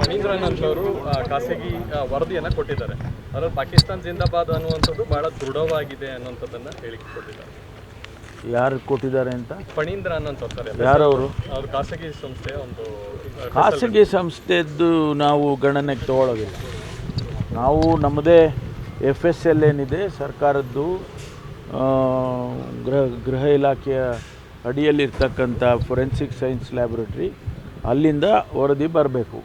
ಫಣೀಂದ್ರನ್ ಅಂತವರು ಖಾಸಗಿ ವರದಿಯನ್ನು ಕೊಟ್ಟಿದ್ದಾರೆ. ಅದರಲ್ಲಿ ಪಾಕಿಸ್ತಾನ್ ಜಿಂದಾಬಾದ್ ಅನ್ನುವಂಥದ್ದು ಬಹಳ ದೃಢವಾಗಿದೆ ಅನ್ನುವಂಥದ್ದನ್ನು ಹೇಳಿಕೆ ಕೊಟ್ಟಿದ್ದಾರೆ. ಯಾರು ಕೊಟ್ಟಿದ್ದಾರೆ ಅಂತ? ಫಣೀಂದ್ರ ಅನ್ನೋಂಥವ್ರು ಯಾರವರು? ಅವ್ರು ಖಾಸಗಿ ಸಂಸ್ಥೆ ಒಂದು ಖಾಸಗಿ ಸಂಸ್ಥೆದ್ದು ನಾವು ಗಣನೆಗೆ ತಗೊಳ್ಳೋದಿಲ್ಲ ನಾವು ನಮ್ಮದೇ ಎಫ್ ಎಸ್ ಎಲ್ ಏನಿದೆ ಸರ್ಕಾರದ್ದು ಗೃಹ ಗೃಹ ಇಲಾಖೆಯ ಅಡಿಯಲ್ಲಿರ್ತಕ್ಕಂಥ ಫೊರೆನ್ಸಿಕ್ ಸೈನ್ಸ್ ಲ್ಯಾಬೊರೇಟ್ರಿ ಅಲ್ಲಿಂದ ವರದಿ ಬರಬೇಕು.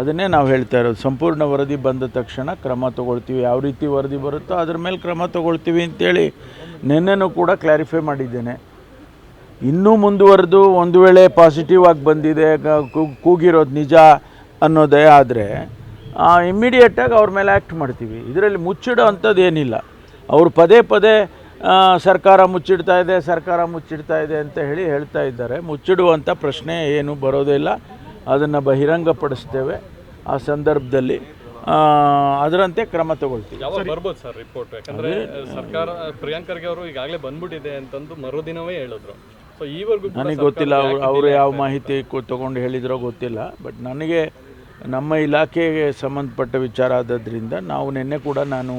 ಅದನ್ನೇ ನಾವು ಹೇಳ್ತಾ ಇರೋದು. ಸಂಪೂರ್ಣ ವರದಿ ಬಂದ ತಕ್ಷಣ ಕ್ರಮ ತಗೊಳ್ತೀವಿ. ಯಾವ ರೀತಿ ವರದಿ ಬರುತ್ತೋ ಅದ್ರ ಮೇಲೆ ಕ್ರಮ ತಗೊಳ್ತೀವಿ ಅಂತೇಳಿ ನಿನ್ನೆನೂ ಕೂಡ ಕ್ಲಾರಿಫೈ ಮಾಡಿದ್ದೇನೆ. ಇನ್ನೂ ಮುಂದುವರೆದು ಒಂದು ವೇಳೆ ಪಾಸಿಟಿವ್ ಆಗಿ ಬಂದಿದೆ ಕೂಗಿರೋದು ನಿಜ ಅನ್ನೋದೇ ಆದರೆ ಇಮ್ಮಿಡಿಯೇಟಾಗಿ ಅವ್ರ ಮೇಲೆ ಆ್ಯಕ್ಟ್ ಮಾಡ್ತೀವಿ. ಇದರಲ್ಲಿ ಮುಚ್ಚಿಡೋ ಅಂಥದ್ದು ಏನಿಲ್ಲ. ಅವರು ಪದೇ ಪದೇ ಸರ್ಕಾರ ಮುಚ್ಚಿಡ್ತಾ ಇದೆ, ಸರ್ಕಾರ ಮುಚ್ಚಿಡ್ತಾ ಇದೆ ಅಂತ ಹೇಳಿ ಹೇಳ್ತಾ ಇದ್ದಾರೆ. ಮುಚ್ಚಿಡುವಂಥ ಪ್ರಶ್ನೆ ಏನು ಬರೋದಿಲ್ಲ ಅದನ್ನು ಬಹಿರಂಗಪಡಿಸ್ತೇವೆ. ಆ ಸಂದರ್ಭದಲ್ಲಿ ಅದರಂತೆ ಕ್ರಮ ತಗೊಳ್ತೀವಿ. ಯಾವಾಗ ಬರ್ಬೋದು ಸರ್ ರಿಪೋರ್ಟ್ ಯಾಕಂದ್ರೆ ಸರ್ಕಾರ ಪ್ರಿಯಾಂಕ್ ಖರ್ಗೆ ಅವರು ಈಗಾಗಲೇ ಬಂದ್ಬಿಟ್ಟಿದೆ ಅಂತಂದು ಮರುದಿನವೇ ಹೇಳಿದ್ರು. ಸೊ ಈವರೆಗೂ ನನಗೆ ಗೊತ್ತಿಲ್ಲ ಅವರು ಅವರು ಯಾವ ಮಾಹಿತಿ ತಗೊಂಡು ಹೇಳಿದ್ರೋ ಗೊತ್ತಿಲ್ಲ. ಬಟ್ ನನಗೆ ನಮ್ಮ ಇಲಾಖೆಗೆ ಸಂಬಂಧಪಟ್ಟ ವಿಚಾರ ಆದದ್ರಿಂದ ನಾವು ನಿನ್ನೆ ಕೂಡ ನಾನು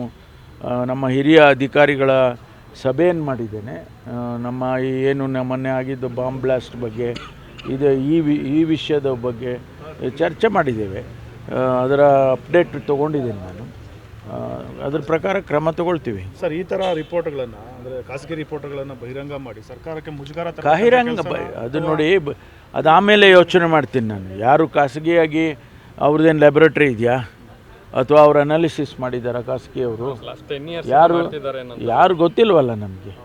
ನಮ್ಮ ಹಿರಿಯ ಅಧಿಕಾರಿಗಳ ಸಭೆಯನ್ನು ಮಾಡಿದ್ದೇನೆ. ನಮ್ಮ ಏನು ನಮ್ಮನ್ನೇ ಮೊನ್ನೆ ಆಗಿದ್ದು ಬಾಂಬ್ ಬ್ಲಾಸ್ಟ್ ಬಗ್ಗೆ ಇದು ಈ ವಿ ಈ ವಿಷಯದ ಬಗ್ಗೆ ಚರ್ಚೆ ಮಾಡಿದ್ದೇವೆ. ಅದರ ಅಪ್ಡೇಟ್ ತೊಗೊಂಡಿದ್ದೀನಿ ನಾನು. ಅದ್ರ ಪ್ರಕಾರ ಕ್ರಮ ತಗೊಳ್ತೀವಿ. ಸರ್ ಈ ತರ ರಿಪೋರ್ಟ್ಗಳನ್ನು ಅಂದರೆ ಖಾಸಗಿ ರಿಪೋರ್ಟ್ಗಳನ್ನು ಬಹಿರಂಗ ಮಾಡಿ ಸರ್ಕಾರಕ್ಕೆ ಮುಜುಗರ ತರ ಬಹಿರಂಗ ಬ- ಅದು ನೋಡಿ ಬ- ಅದು ಆಮೇಲೆ ಯೋಚನೆ ಮಾಡ್ತೀನಿ ನಾನು. ಯಾರು ಖಾಸಗಿಯಾಗಿ ಅವ್ರದ್ದೇನು ಲ್ಯಾಬೊರೇಟ್ರಿ ಇದೆಯಾ? ಅಥವಾ ಅವ್ರು ಅನಾಲಿಸಿಸ್ ಮಾಡಿದಾರ ಖಾಸಗಿಯವರು? ಯಾರು ಯಾರು ಗೊತ್ತಿಲ್ವಲ್ಲ ನಮಗೆ.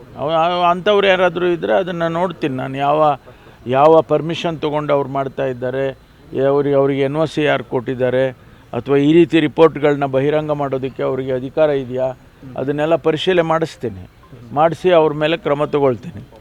ಅಂಥವ್ರು ಯಾರಾದರೂ ಇದ್ದರೆ ಅದನ್ನು ನೋಡ್ತೀನಿ ನಾನು. ಯಾವ ಯಾವ ಪರ್ಮಿಷನ್ ತೊಗೊಂಡು ಅವ್ರು ಮಾಡ್ತಾ ಇದ್ದಾರೆ ಅವ್ರಿಗೆ, ಅವರಿಗೆ ಎನ್ ಒ ಸಿ ಯಾರು ಕೊಟ್ಟಿದ್ದಾರೆ, ಅಥವಾ ಈ ರೀತಿ ರಿಪೋರ್ಟ್ಗಳನ್ನ ಬಹಿರಂಗ ಮಾಡೋದಕ್ಕೆ ಅವರಿಗೆ ಅಧಿಕಾರ ಇದೆಯಾ, ಅದನ್ನೆಲ್ಲ ಪರಿಶೀಲನೆ ಮಾಡಿಸ್ತೀನಿ. ಮಾಡಿಸಿ ಅವ್ರ ಮೇಲೆ ಕ್ರಮ ತಗೊಳ್ತೀನಿ.